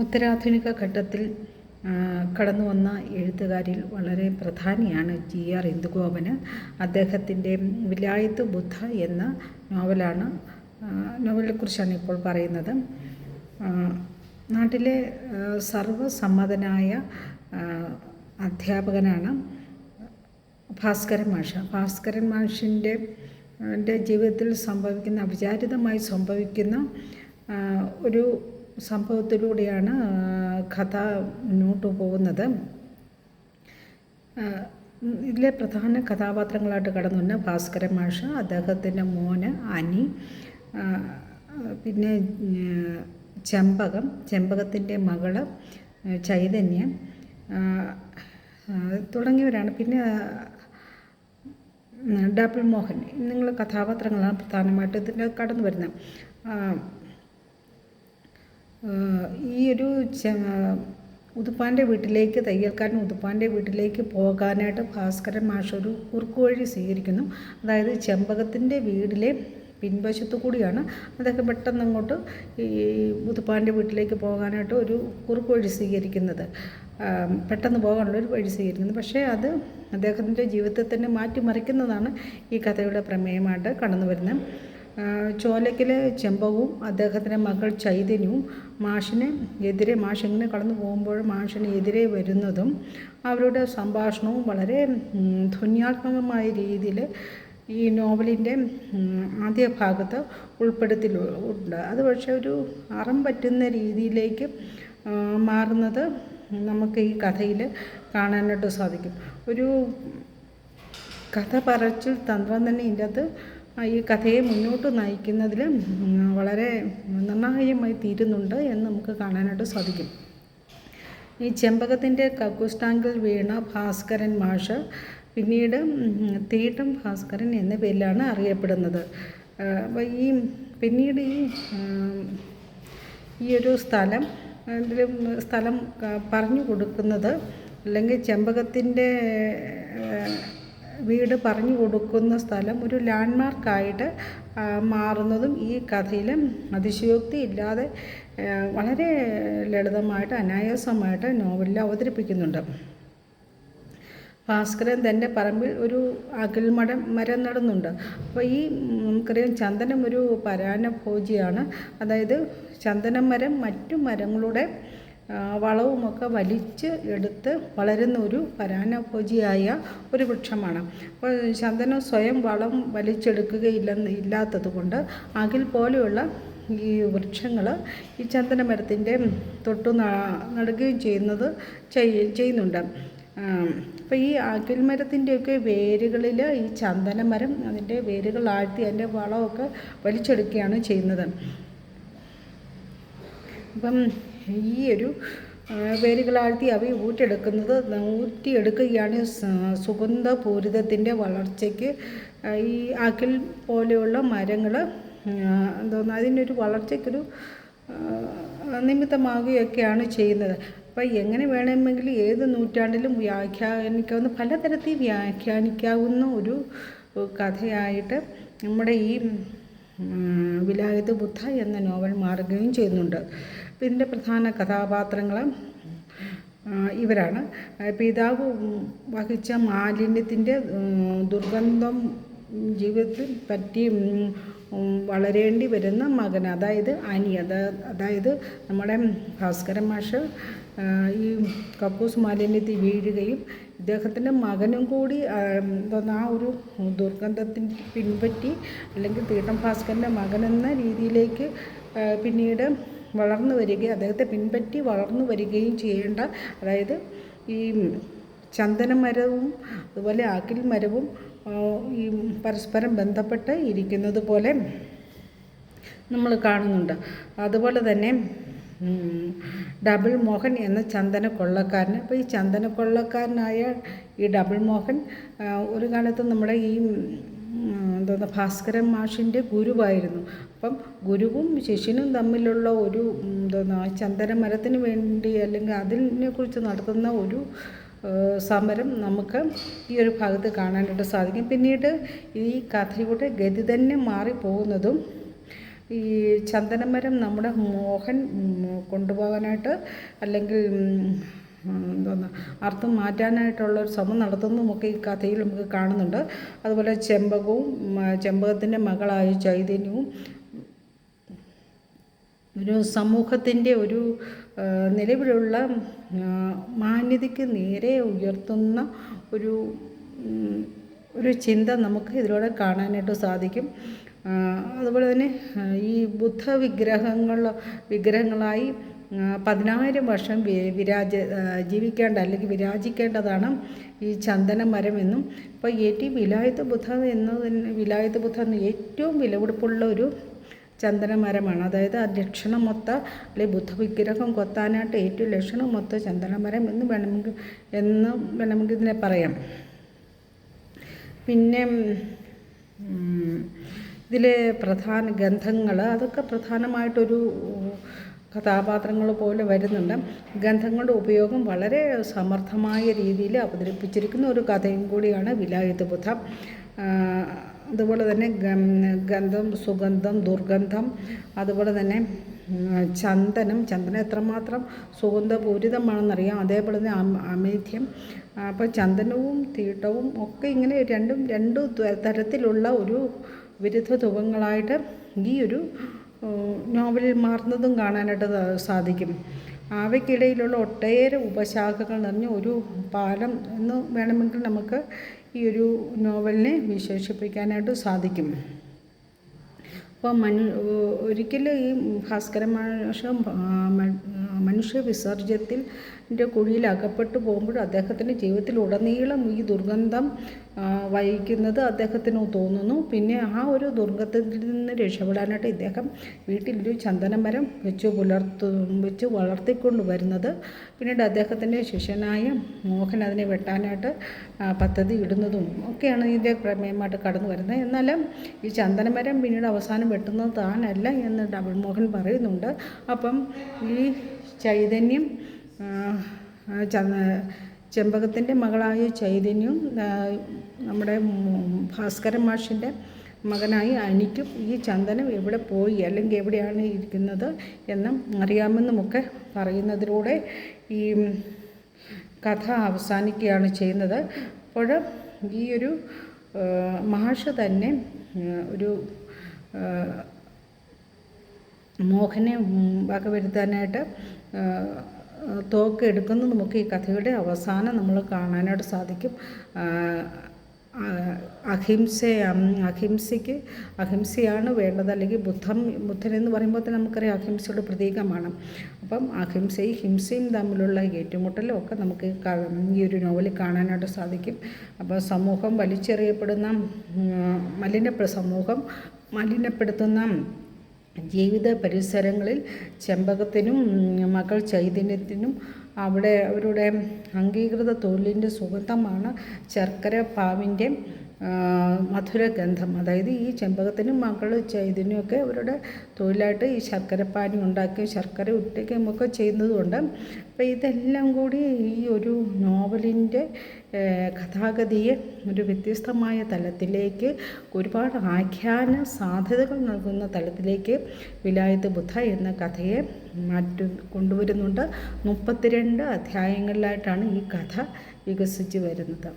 ഉത്തരാധുനിക ഘട്ടത്തിൽ കടന്നു വന്ന എഴുത്തുകാരിൽ വളരെ പ്രധാനിയാണ് ജി ആർ ഇന്ദുഗോപന്. അദ്ദേഹത്തിന്റെ വിലായത്ത് ബുദ്ധ എന്ന നോവലാണ് നോവലിനെക്കുറിച്ചാണ് ഇപ്പോൾ പറയുന്നത്. നാട്ടിലെ സർവസമ്മതനായ അധ്യാപകനാണ് ഭാസ്കരൻ മാഷ്. ഭാസ്കരൻ മാഷിന്റെ ജീവിതത്തിൽ സംഭവിക്കുന്ന അവിചാരിതമായി സംഭവിക്കുന്ന ഒരു സംഭവത്തിലൂടെയാണ് കഥ മുന്നോട്ട് പോകുന്നത്. ഇതിലെ പ്രധാന കഥാപാത്രങ്ങളായിട്ട് കടന്നു വന്ന ഭാസ്കര മാഷ് അദ്ദേഹത്തിന്റെ മോന് അനി പിന്നെ ചെമ്പകം ചെമ്പകത്തിന്റെ മകൾ ചൈതന്യം തുടങ്ങിയവരാണ്. പിന്നെ ഡബിൾ മോഹൻ നിങ്ങൾ കഥാപാത്രങ്ങളാണ് പ്രധാനമായിട്ട് ഇതിന്റെ കടന്നു വരുന്നത് ഈ ഒരു ഉതുപ്പാന്റെ വീട്ടിലേക്ക് തയ്യൽക്കാരൻ ഉതുപ്പാന്റെ വീട്ടിലേക്ക് പോകാനായിട്ട് ഭാസ്കരൻ മാഷ് ഒരു കുറുക്കു വഴി സ്വീകരിക്കുന്നു. അതായത് ചെമ്പകത്തിന്റെ വീടിലെ പിൻവശത്തു കൂടിയാണ് അദ്ദേഹം പെട്ടെന്ന് അങ്ങോട്ട് ഈ ഉതുപ്പാന്റെ വീട്ടിലേക്ക് പോകാനായിട്ട് ഒരു കുറുക്കു വഴി സ്വീകരിക്കുന്നത്. പെട്ടെന്ന് പോകാനുള്ള ഒരു വഴി സ്വീകരിക്കുന്നത്. പക്ഷേ അത് അദ്ദേഹത്തിന്റെ ജീവിതത്തെ തന്നെ മാറ്റിമറിക്കുന്നതാണ് ഈ കഥയുടെ പ്രമേയമായിട്ട് കടന്നു വരുന്നത് ചോലയ്ക്കലെ ചെമ്പവും അദ്ദേഹത്തിന്റെ മകൾ ചൈതന്യവും മാഷിന് എതിരെ മാഷ് കടന്നു പോകുമ്പോൾ മാഷിന് എതിരെ വരുന്നതും അവരുടെ സംഭാഷണവും വളരെ ധ്വന്യാത്മകമായ രീതിയിൽ ഈ നോവലിന്റെ ആദ്യ ഭാഗത്ത് ഉൾപ്പെടുത്തിയിട്ടുണ്ട്. അത് പക്ഷേ ഒരു അറം പറ്റുന്ന രീതിയിലേക്ക് മാറുന്നത് നമുക്ക് ഈ കഥയിൽ കാണാനായിട്ട് സാധിക്കും. ഒരു കഥ പറച്ചിൽ തന്ത്രം തന്നെ ഇതിന്റെ അകത്ത് ഈ കഥയെ മുന്നോട്ട് നയിക്കുന്നതിൽ വളരെ നിർണായകമായി തീരുന്നുണ്ട് എന്ന് നമുക്ക് കാണാനായിട്ട് സാധിക്കും. ഈ ചെമ്പകത്തിന്റെ കക്കുസ്റ്റാങ്കിൽ വീണ ഭാസ്കരൻ മാഷ പിന്നീട് തീട്ടം ഭാസ്കരൻ എന്ന പേരിലാണ് അറിയപ്പെടുന്നത്. അപ്പോൾ ഈ പിന്നീട് ഈ ഈ ഒരു സ്ഥലം സ്ഥലം പറഞ്ഞു കൊടുക്കുന്നത് അല്ലെങ്കിൽ ചെമ്പകത്തിന്റെ വീട് പറഞ്ഞു കൊടുക്കുന്ന സ്ഥലം ഒരു ലാൻഡ്മാർക്കായിട്ട് മാറുന്നതും ഈ കഥയിൽ അതിശയോക്തി ഇല്ലാതെ വളരെ ലളിതമായിട്ട് അനായാസമായിട്ട് നോവലിൽ അവതരിപ്പിക്കുന്നുണ്ട്. ഭാസ്കരൻ തന്റെ പറമ്പിൽ ഒരു അകിൽമടം മരം നടുന്നുണ്ട്. അപ്പോൾ ഈ നമുക്കറിയാം ചന്ദനം ഒരു പരാന്നഭോജിയാണ്. അതായത് ചന്ദനം മരം മറ്റു മരങ്ങളുടെ വളവുമൊക്കെ വലിച്ച് എടുത്ത് വളരുന്ന ഒരു പരാന്നഭോജിയായ ഒരു വൃക്ഷമാണ്. അപ്പോൾ ചന്ദനം സ്വയം വളം വലിച്ചെടുക്കുകയില്ലെന്ന് ഇല്ലാത്തത് കൊണ്ട് അകിൽ പോലെയുള്ള ഈ വൃക്ഷങ്ങൾ ഈ ചന്ദന മരത്തിന്റെ തൊട്ടു നടുകയും ചെയ്യുന്നത് ചെയ്യുന്നുണ്ട്. അപ്പോൾ ഈ അകിൽ മരത്തിന്റെയൊക്കെ വേരുകളിൽ ഈ ചന്ദന മരം അതിന്റെ വേരുകൾ ആഴ്ത്തി അതിന്റെ വളമൊക്കെ വലിച്ചെടുക്കുകയാണ് ചെയ്യുന്നത്. അപ്പം ഈ ഒരു വേരുകളാഴ്ത്തി അവയെ ഊറ്റെടുക്കുന്നത് ഊറ്റിയെടുക്കുകയാണ് സുഗന്ധപൂരിതത്തിന്റെ വളർച്ചയ്ക്ക് ഈ ആക്കിൽ പോലെയുള്ള മരങ്ങൾ എന്തോന്ന് അതിനൊരു വളർച്ചയ്ക്കൊരു നിമിത്തമാകുകയൊക്കെയാണ് ചെയ്യുന്നത്. അപ്പോൾ എങ്ങനെ വേണമെങ്കിലും ഏത് നൂറ്റാണ്ടിലും വ്യാഖ്യാനിക്കാവുന്ന പലതരത്തിൽ വ്യാഖ്യാനിക്കാവുന്ന ഒരു കഥയായിട്ട് നമ്മുടെ ഈ വിലായത്ത് ബുദ്ധ എന്ന നോവൽ മാറുകയും ചെയ്യുന്നുണ്ട്. ഇതിന്റെ പ്രധാന കഥാപാത്രങ്ങൾ ഇവരാണ്. പിതാവ് വഹിച്ച മാലിന്യത്തിന്റെ ദുർഗന്ധം ജീവിതത്തിൽ പറ്റി വളരേണ്ടി വരുന്ന മകൻ അതായത് അനി. അതായത് നമ്മുടെ ഭാസ്കരൻ മാഷ് ഈ കക്കൂസ് മാലിന്യത്തിൽ വീഴുകയും ഇദ്ദേഹത്തിന്റെ മകനും കൂടി ആ ഒരു ദുർഗന്ധത്തിന് പിൻപറ്റി അല്ലെങ്കിൽ തീട്ടം ഭാസ്കരന്റെ എന്ന രീതിയിലേക്ക് പിന്നീട് വളർന്നു വരികയും അദ്ദേഹത്തെ പിൻപറ്റി വളർന്നു വരികയും ചെയ്യേണ്ട അതായത് ഈ ചന്ദനമരവും അതുപോലെ ആക്കിൽ മരവും ഈ പരസ്പരം ബന്ധപ്പെട്ട് ഇരിക്കുന്നത് പോലെ നമ്മൾ കാണുന്നുണ്ട്. അതുപോലെ തന്നെ ഡബിൾ മോഹൻ എന്ന ചന്ദന കൊള്ളക്കാരൻ അപ്പോൾ ഈ ചന്ദന കൊള്ളക്കാരനായ ഈ ഡബിൾ മോഹൻ ഒരു കാലത്ത് നമ്മുടെ ഈ എന്താ ഭാസ്കരൻ മാഷിന്റെ ഗുരുവായിരുന്നു. അപ്പം ഗുരുവും ശിഷ്യനും തമ്മിലുള്ള ഒരു എന്താ ചന്ദന മരത്തിന് വേണ്ടി അല്ലെങ്കിൽ അതിനെക്കുറിച്ച് നടത്തുന്ന ഒരു സമരം നമുക്ക് ഈ ഒരു ഭാഗത്ത് കാണാനായിട്ട് സാധിക്കും. പിന്നീട് ഈ കഥയുടെ ഗതി തന്നെ മാറിപ്പോകുന്നതും ഈ ചന്ദനമരം നമ്മുടെ മോഹൻ കൊണ്ടുപോകാനായിട്ട് അല്ലെങ്കിൽ എന്തോന്ന് അർത്ഥം മാറ്റാനായിട്ടുള്ള ഒരു ശ്രമം നടത്തുന്നതുമൊക്കെ ഈ കഥയിൽ നമുക്ക് കാണുന്നുണ്ട്. അതുപോലെ ചെമ്പകവും ചെമ്പകത്തിന്റെ മകളായ ചൈതന്യവും ഒരു സമൂഹത്തിന്റെ ഒരു നിലവിലുള്ള മാന്യതയ്ക്ക് നേരെ ഉയർത്തുന്ന ഒരു ഒരു ചിന്ത നമുക്ക് ഇതിലൂടെ കാണാനായിട്ട് സാധിക്കും. അതുപോലെ തന്നെ ഈ ബുദ്ധ വിഗ്രഹങ്ങൾ വിഗ്രഹങ്ങളായി പതിനായിരം വർഷം വിരാജ ജീവിക്കേണ്ട അല്ലെങ്കിൽ വിരാജിക്കേണ്ടതാണ് ഈ ചന്ദന മരം എന്നും. ഇപ്പോൾ ഏറ്റവും വിലായത്ത് ബുദ്ധ എന്നതിന് വിലായത്ത് ബുദ്ധ എന്ന ഏറ്റവും വിലപിടിപ്പുള്ള ഒരു ചന്ദന മരമാണ്. അതായത് ആ ലക്ഷണമൊത്ത അല്ലെങ്കിൽ ബുദ്ധവിഗ്രഹം കൊത്താനായിട്ട് ഏറ്റവും ലക്ഷണമൊത്ത ചന്ദനമരം എന്ന് വേണമെങ്കിൽ എന്ന് വേണമെങ്കിൽ ഇതിനെ പറയാം. പിന്നെ ഇതിലെ പ്രധാന ഗന്ധങ്ങൾ അതൊക്കെ പ്രധാനമായിട്ടൊരു കഥാപാത്രങ്ങൾ പോലെ വരുന്നുണ്ട്. ഗന്ധങ്ങളുടെ ഉപയോഗം വളരെ സമർത്ഥമായ രീതിയിൽ അവതരിപ്പിച്ചിരിക്കുന്ന ഒരു കഥയും കൂടിയാണ് വിലായത്ത് ബുദ്ധ. അതുപോലെ തന്നെ ഗന്ധം സുഗന്ധം ദുർഗന്ധം അതുപോലെ തന്നെ ചന്ദനം. ചന്ദനം എത്രമാത്രം സുഗന്ധപൂരിതമാണെന്നറിയാം. അതേപോലെ തന്നെ അമേധ്യം അപ്പോൾ ചന്ദനവും തീട്ടവും ഒക്കെ ഇങ്ങനെ രണ്ടും രണ്ടു തരത്തിലുള്ള ഒരു വിരുദ്ധ ധുവങ്ങളായിട്ട് ഈ ഒരു നോവലിൽ മാറുന്നതും കാണാനായിട്ട് സാധിക്കും. അവയ്ക്കിടയിലുള്ള ഒട്ടേറെ ഉപശാഖകൾ നിറഞ്ഞ ഒരു പാലം എന്ന് വേണമെങ്കിൽ നമുക്ക് ഈ ഒരു നോവലിനെ വിശേഷിപ്പിക്കാനായിട്ട് സാധിക്കും. അപ്പോൾ മനു ഒരിക്കലും ഈ ഭാസ്കര മാഷ മനുഷ്യ വിസർജ്യത്തിൽ കുഴിയിൽ അകപ്പെട്ടു പോകുമ്പോൾ അദ്ദേഹത്തിന്റെ ജീവിതത്തിലുടനീളം ഈ ദുർഗന്ധം വഹിക്കുന്നത് അദ്ദേഹത്തിന് തോന്നുന്നു. പിന്നെ ആ ഒരു ദുർഗത്തിൽ നിന്ന് രക്ഷപ്പെടാനായിട്ട് ഇദ്ദേഹം വീട്ടിലൊരു ചന്ദനമരം വെച്ച് പുലർത്തു വെച്ച് വളർത്തിക്കൊണ്ട് വരുന്നത്. പിന്നീട് അദ്ദേഹത്തിന്റെ ശിഷ്യനായ മോഹൻ അതിനെ വെട്ടാനായിട്ട് പദ്ധതി ഇടുന്നതും ഒക്കെയാണ് ഇതിന്റെ പ്രമേയമായിട്ട് കടന്നു വരുന്നത്. എന്നാലും ഈ ചന്ദനമരം പിന്നീട് അവസാനം വെട്ടുന്നത് താനല്ല എന്ന് ഡബിൾ മോഹൻ പറയുന്നുണ്ട്. അപ്പം ഈ ചൈതന്യം ചെമ്പകത്തിന്റെ മകളായ ചൈതന്യവും നമ്മുടെ ഭാസ്കരൻ മാഷിന്റെ മകനായി അനിക്കും ഈ ചന്ദനം എവിടെ പോയി അല്ലെങ്കിൽ എവിടെയാണ് ഇരിക്കുന്നത് എന്നും അറിയാമെന്നുമൊക്കെ പറയുന്നതിലൂടെ ഈ കഥ അവസാനിക്കുകയാണ് ചെയ്യുന്നത്. അപ്പോൾ ഈ ഒരു മഹാഷ തന്നെ ഒരു മോഹനെ വകവരുത്താനായിട്ട് തോക്ക് എടുക്കുന്നത് നമുക്ക് ഈ കഥയുടെ അവസാനം നമ്മൾ കാണാനായിട്ട് സാധിക്കും. അഹിംസ അഹിംസയ്ക്ക് അഹിംസയാണ് വേണ്ടത് അല്ലെങ്കിൽ ബുദ്ധം ബുദ്ധൻ എന്ന് പറയുമ്പോൾ തന്നെ നമുക്കറിയാം അഹിംസയുടെ പ്രതീകമാണ്. അപ്പം അഹിംസയും ഹിംസയും തമ്മിലുള്ള ഏറ്റുമുട്ടലും ഒക്കെ നമുക്ക് ഈ ഒരു നോവലിൽ കാണാനായിട്ട് സാധിക്കും. അപ്പോൾ സമൂഹം വലിച്ചെറിയപ്പെടുന്ന മലിനപ്പെ സമൂഹം മലിനപ്പെടുത്തുന്ന ജീവിത പരിസരങ്ങളിൽ ചെമ്പകത്തിനും മകൾ ചൈതന്യത്തിനും അവിടെ അവരുടെ അംഗീകൃത തൊഴിലിന്റെ സുഗന്ധമാണ് ശർക്കര പാവിന്റെ മധുരഗന്ധം അതായത് ഈ ചെമ്പകത്തിനും മകൾ ചൈതന്യമൊക്കെ അവരുടെ തൊഴിലായിട്ട് ഈ ശർക്കരപ്പാനി ഉണ്ടാക്കുകയും ശർക്കര ഉറ്റയ്ക്കുകയും ഒക്കെ ചെയ്യുന്നതുകൊണ്ട് അപ്പോൾ ഇതെല്ലാം കൂടി ഈ ഒരു നോവലിന്റെ കഥാഗതിയെ ഒരു വ്യത്യസ്തമായ തലത്തിലേക്ക് ഒരുപാട് ആഖ്യാന സാധ്യതകൾ നൽകുന്ന തലത്തിലേക്ക് വിലായത്ത് ബുദ്ധ എന്ന കഥയെ മാറ്റി കൊണ്ടുവരുന്നുണ്ട്. മുപ്പത്തിരണ്ട് അധ്യായങ്ങളിലായിട്ടാണ് ഈ കഥ വികസിച്ച് വരുന്നത്.